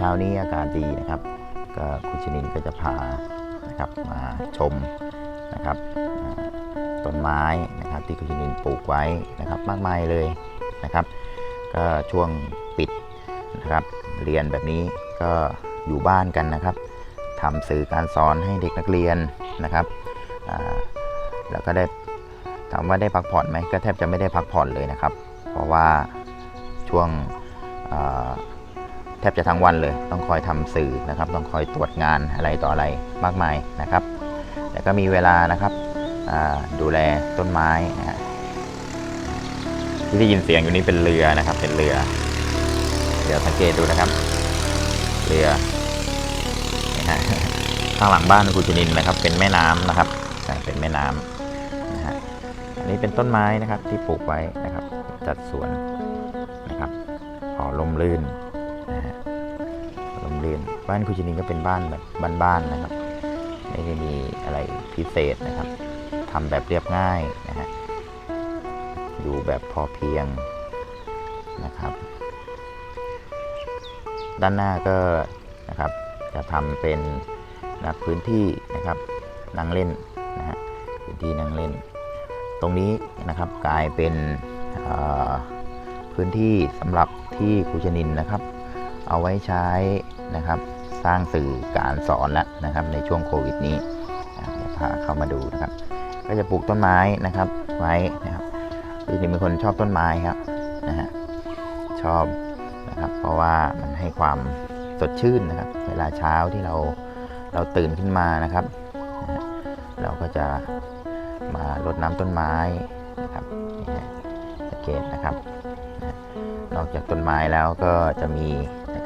ช้านี้อากาศดีนะครับก็คุณชนินก็จะพานะครับมาชมนะครับต้นไม้นะครับที่คุณชนินปลูกไว้นะครับมากมายเลยนะครับ ก็ช่วงปิดนะครับเรียนแบบนี้ก็อยู่บ้านกันนะครับทำสื่อการสอนให้เด็กนักเรียนนะครับแล้วก็ได้ถามว่าได้พักผ่อนไหมก็แทบจะไม่ได้พักผ่อนเลยนะครับ เพราะว่าช่วง แทบจะทั้งวันเลย ต้องคอยทำสื่อนะครับ ต้องคอยตรวจงานอะไรต่ออะไรมากมายนะครับ แต่ก็มีเวลานะครับดูแลต้นไม้ที่ได้ยินเสียงอยู่นี้เป็นเรือนะครับ เป็นเรือ เดี๋ยวสังเกตดูนะครับ เรือนี่ข้างหลังบ้านคุณชนินนะครับ เป็นแม่น้ำนะครับเป็นแม่น้ำนะฮะอันนี้เป็นต้นไม้นะครับที่ปลูกไว้นะครับ จัดสวนนะครับพอลมลื่น ลมลื่นบ้านคุณชนินก็เป็นบ้านแบบบ้านๆนะครับ ไม่ได้มีอะไรพิเศษนะครับทำแบบเรียบง่ายนะฮะอยู่แบบพอเพียงนะครับ ด้านหน้าก็นะครับจะทำเป็นนะพื้นที่นะครับนั่งเล่นนะฮะพื้นที่นั่งเล่น ตรงนี้นะครับกลายเป็นพื้นที่สำหรับที่ครูชนินนะครับ เอาไว้ใช้นะครับ สร้างสื่อการสอนแล้วนะครับ ในช่วงโควิดนี้อะเดี๋ยวพาเข้ามาดูนะครับ ก็จะปลูกต้นไม้นะครับไว้นะครับครูชนินเป็นคนชอบต้นไม้ครับนะฮะชอบนะครับ เพราะว่ามันให้ความสดชื่นนะครับ เวลาเช้าที่เราเราตื่นขึ้นมานะครับนะฮะเราก็จะมารดน้ำต้นไม้นะครับนี่ฮะสังเกตนะครับ นอกจากต้นไม้แล้วก็จะมี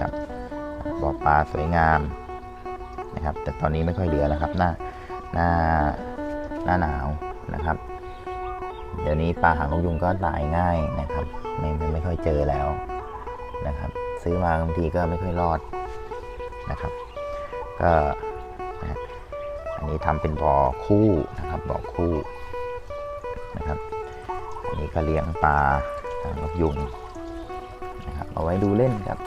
นะครับบ่อปลาสวยงามนะครับ แต่ตอนนี้ไม่ค่อยเหลือแล้วครับ หน้าหน้าหน้าหนาวนะครับ เดี๋ยวนี้ปลาหางนกยุงก็ตายง่ายนะครับไม่ไม่ไม่ค่อยเจอแล้วนะครับ ซื้อมาบางทีก็ไม่ค่อยรอดนะครับ ก็อันนี้ทำเป็นบ่อคู่นะครับบ่อคู่นะครับอันนี้ก็เลี้ยงปลาหางนกยุงนะครับเอาไว้ดูเล่นครับ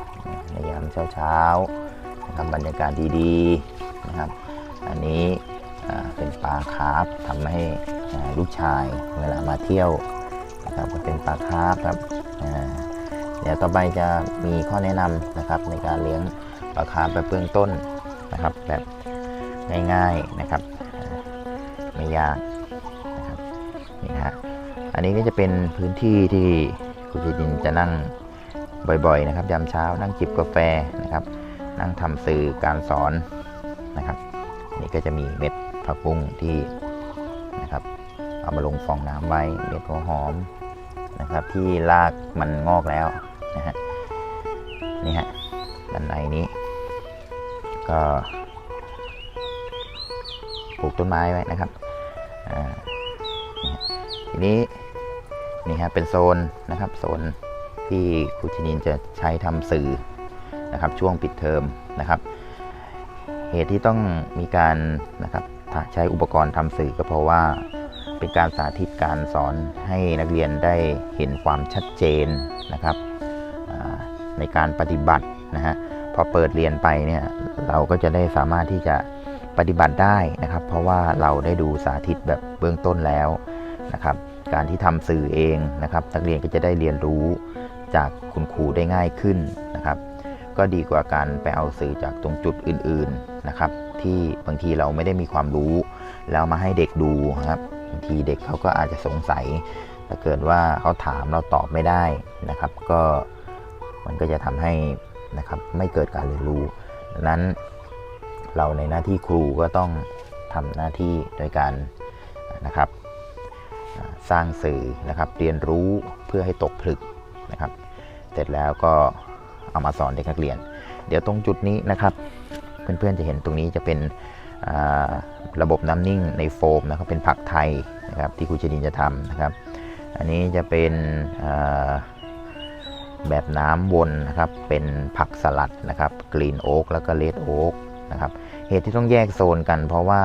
ในยามเช้าๆนะครับบรรยากาศดีๆนะครับ อันนี้เป็นปลาคาร์ฟทำให้ลูกชายเวลามาเที่ยวนะครับก็เป็นปลาคาร์ฟครับเดี๋ยวต่อไปจะมีข้อแนะนำนะครับในการเลี้ยงปลาคาร์ฟแบบเบื้องต้นนะครับแบบง่ายๆนะครับไม่ยากนะครับนี่ฮะอันนี้ก็จะเป็นพื้นที่ที่คุณจินจะนั่ง บ่อยๆนะครับยามเช้านั่งจิบกาแฟนะครับ นั่งทำสื่อการสอนนะครับนี่ก็จะมีเม็ดผักบุ้งที่นะครับ เอามาลงฟองน้ำไว้เม็ดหัวหอมนะครับ ที่รากมันงอกแล้วนะฮะนี่ฮะด้านในนี้ ก็ปลูกต้นไม้ไว้นะครับอ่าทีนี้นี่ฮะเป็นโซนนะครับโซน ที่ครูชนินจะใช้ทำสื่อนะครับช่วงปิดเทอมนะครับ เหตุที่ต้องมีการนะครับใช้อุปกรณ์ทำสื่อก็เพราะว่าเป็นการสาธิตการสอนให้นักเรียนได้เห็นความชัดเจนนะครับในการปฏิบัตินะฮะพอเปิดเรียนไปเนี่ยเราก็จะได้สามารถที่จะปฏิบัติได้นะครับ เพราะว่าเราได้ดูสาธิตแบบเบื้องต้นแล้วนะครับ การที่ทำสื่อเองนะครับ นักเรียนก็จะได้เรียนรู้ จากคุณครูได้ง่ายขึ้นนะครับ ก็ดีกว่าการไปเอาสื่อจากตรงจุดอื่นๆนะครับ ที่บางทีเราไม่ได้มีความรู้ แล้วมาให้เด็กดูครับบางทีเด็กเขาก็อาจจะสงสัยถ้าเกิดว่าเขาถามเราตอบไม่ได้นะครับ ก็มันก็จะทำให้นะครับไม่เกิดการเรียนรู้ดังนั้นเราในหน้าที่ครูก็ต้องทำหน้าที่โดยการนะครับสร้างสื่อนะครับเรียนรู้เพื่อให้ตกผลึก นะครับ เสร็จแล้วก็เอามาสอนเด็กนักเรียน เดี๋ยวตรงจุดนี้นะครับ เพื่อนๆจะเห็นตรงนี้จะเป็นระบบน้ำนิ่งในโฟมนะครับเป็นผักไทยนะครับที่ครูชดินจะทำนะครับ อันนี้จะเป็นแบบน้ำวนนะครับเป็นผักสลัดนะครับกรีนโอ๊กแล้วก็เลดโอ๊กนะครับเหตุที่ต้องแยกโซนกันเพราะว่า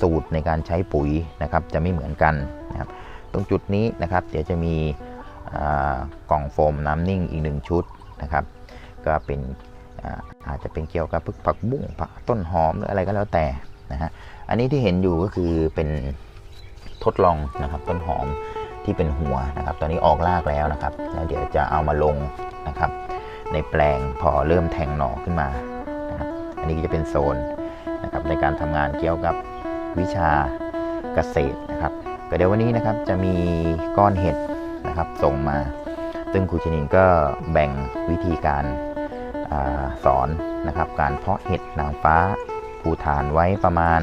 สูตรในการใช้ปุ๋ยนะครับจะไม่เหมือนกันนะครับตรงจุดนี้นะครับเดี๋ยวจะมี กล่องโฟมน้ำนิ่งอีกหนึ่งชุดนะครับ ก็เป็นอาจจะเป็นเกี่ยวกับพวกผักบุ้งผักต้นหอมหรืออะไรก็แล้วแต่นะฮะอันนี้ที่เห็นอยู่ก็คือเป็นทดลองนะครับต้นหอมที่เป็นหัวนะครับ ตอนนี้ออกรากแล้วนะครับแล้วเดี๋ยวจะเอามาลงนะครับ ในแปลงพอเริ่มแทงหน่อขึ้นมานะครับอันนี้ก็จะเป็นโซนนะครับในการทำงานเกี่ยวกับวิชาเกษตรนะครับก็เดี๋ยววันนี้นะครับจะมีก้อนเห็ด นะครับส่งมา ซึ่งครูชนินก็แบ่งวิธีการอาสอนนะครับ การเพาะเห็ดนางฟ้าภูฐานไว้ประมาณ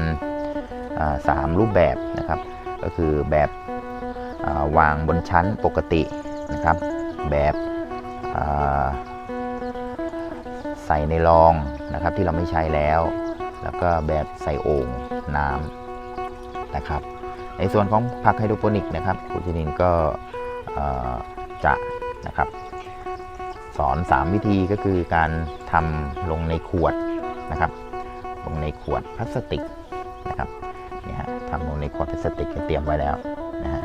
าสามรูปแบบนะครับ ก็คือแบบาวางบนชั้นปกตินะครับ แบบใส่ในรองนะครับที่เราไม่ใช้แล้ว แล้วก็แบบใส่โอ่งน้ำนะครับ ในส่วนของผักไฮโดรโปนิกนะครับครูชนินก็ จะนะครับ สอน 3 วิธีก็คือการทำลงในขวดนะครับ ลงในขวดพลาสติกนะครับนี่ฮะทำลงในขวดพลาสติกเตรียมไว้แล้วนะฮะ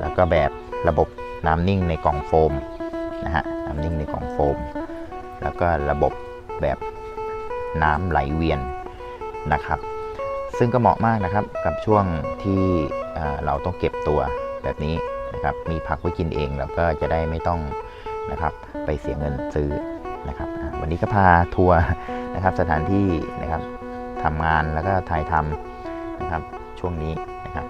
แล้วก็แบบระบบน้ำนิ่งในกล่องโฟมนะฮะน้ำนิ่งในกล่องโฟม แล้วก็ระบบแบบน้ำไหลเวียนนะครับ ซึ่งก็เหมาะมากนะครับกับช่วงที่เราต้องเก็บตัว แบบนี้นะครับมีผักไว้กินเองแล้วก็จะได้ไม่ต้องนะครับไปเสียเงินซื้อนะครับวันนี้ก็พาทัวร์นะครับสถานที่นะครับทำงานแล้วก็ถ่ายทำนะครับช่วงนี้นะครับ